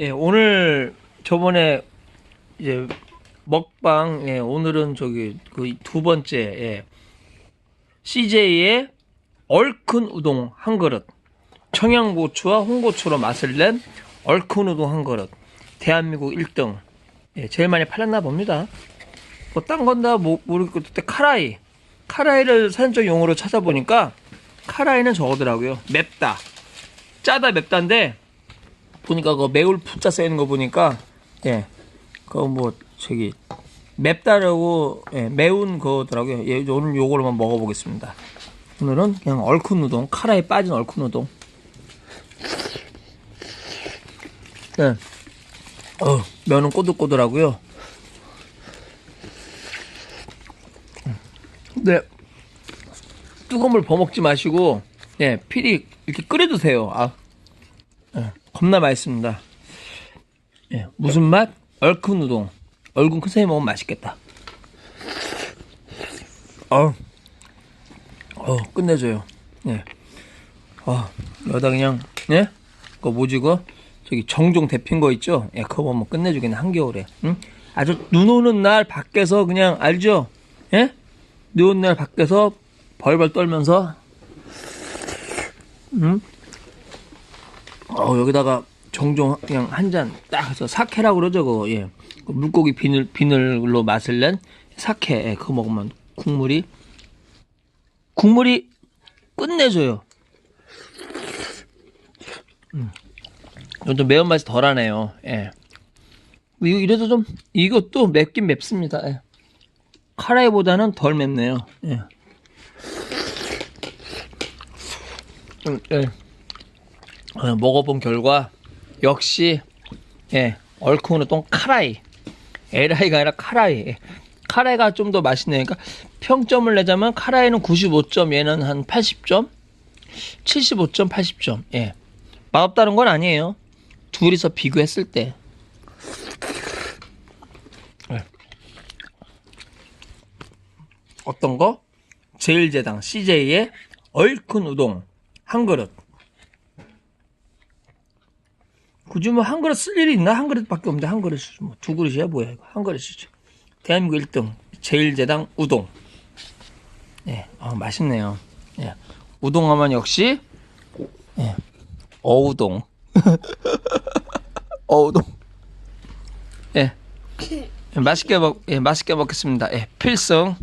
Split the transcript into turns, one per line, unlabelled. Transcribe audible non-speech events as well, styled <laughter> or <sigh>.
예, 오늘 저번에 이제 먹방 예, 오늘은 저기 그 두 번째 예. CJ의 얼큰 우동 한 그릇 청양고추와 홍고추로 맛을 낸 얼큰 우동 한 그릇 대한민국 1등. 예, 제일 많이 팔렸나 봅니다. 뭐 딴 건 다 모르겠고 그때 카라이. 카라이를 사전적 용어로 찾아보니까 카라이는 저거더라고요. 맵다. 짜다 맵다인데 보니까 그 매울 푸자 쓰이는 거 보니까 예. 그거 뭐 저기 맵다라고 예, 매운 거더라고요. 예, 오늘 한번 먹어보겠습니다. 오늘은 그냥 얼큰 우동 카라에 빠진 얼큰 우동. 네. 어, 면은 꼬들꼬들하고요. 네 뜨거운 물 버먹지 마시고 예 피리 이렇게 끓여 드세요. 아. 예, 겁나 맛있습니다. 예, 무슨 맛? 얼큰 우동. 얼큰 큰 쌤이 먹으면 맛있겠다. 어, 어, 끝내줘요. 예. 어, 여기다 그냥, 예? 그거 뭐지, 그거? 저기 정종 데핀 거 있죠? 예, 그거 먹으면 끝내주겠네, 한겨울에. 응? 아주 눈 오는 날 밖에서 그냥, 알죠? 예? 눈 오는 날 밖에서 벌벌 떨면서, 응? 어, 여기다가 정종 그냥 한 잔 딱 해서 사케라고 그러죠, 그거. 예. 그 물고기 비늘, 비늘로 맛을 낸 사케. 예, 그거 먹으면 국물이, 국물이 끝내줘요. 음. 좀 매운맛이 덜하네요. 예. 이거 이래도 좀, 이것도 맵긴 맵습니다. 예. 카라이보다는 덜 맵네요. 예. 좀, 예. 어, 먹어본 결과 역시 예 얼큰 우동 카라이. LI가 아니라 카라이. 예. 카라이가 좀 더 맛있네요. 그러니까 평점을 내자면 카라이는 95점 얘는 한 80점? 75점 80점. 예. 맛없다는 건 아니에요. 둘이서 비교했을 때. 예. 어떤 거? 제일제당 CJ의 얼큰 우동 한 그릇 굳이 뭐 한 그릇 쓸 일이 있나? 한 그릇밖에 없는데 한 그릇이죠. 뭐두 그릇이야 뭐야 이거 한 그릇이죠. 대한민국 1등 제일제당 우동. 예, 아, 맛있네요. 예, 우동하면 역시 예, 어우동. <laughs> 어우동. 예, 예, 맛있게 먹, 예, 맛있게 먹겠습니다. 예, 필승.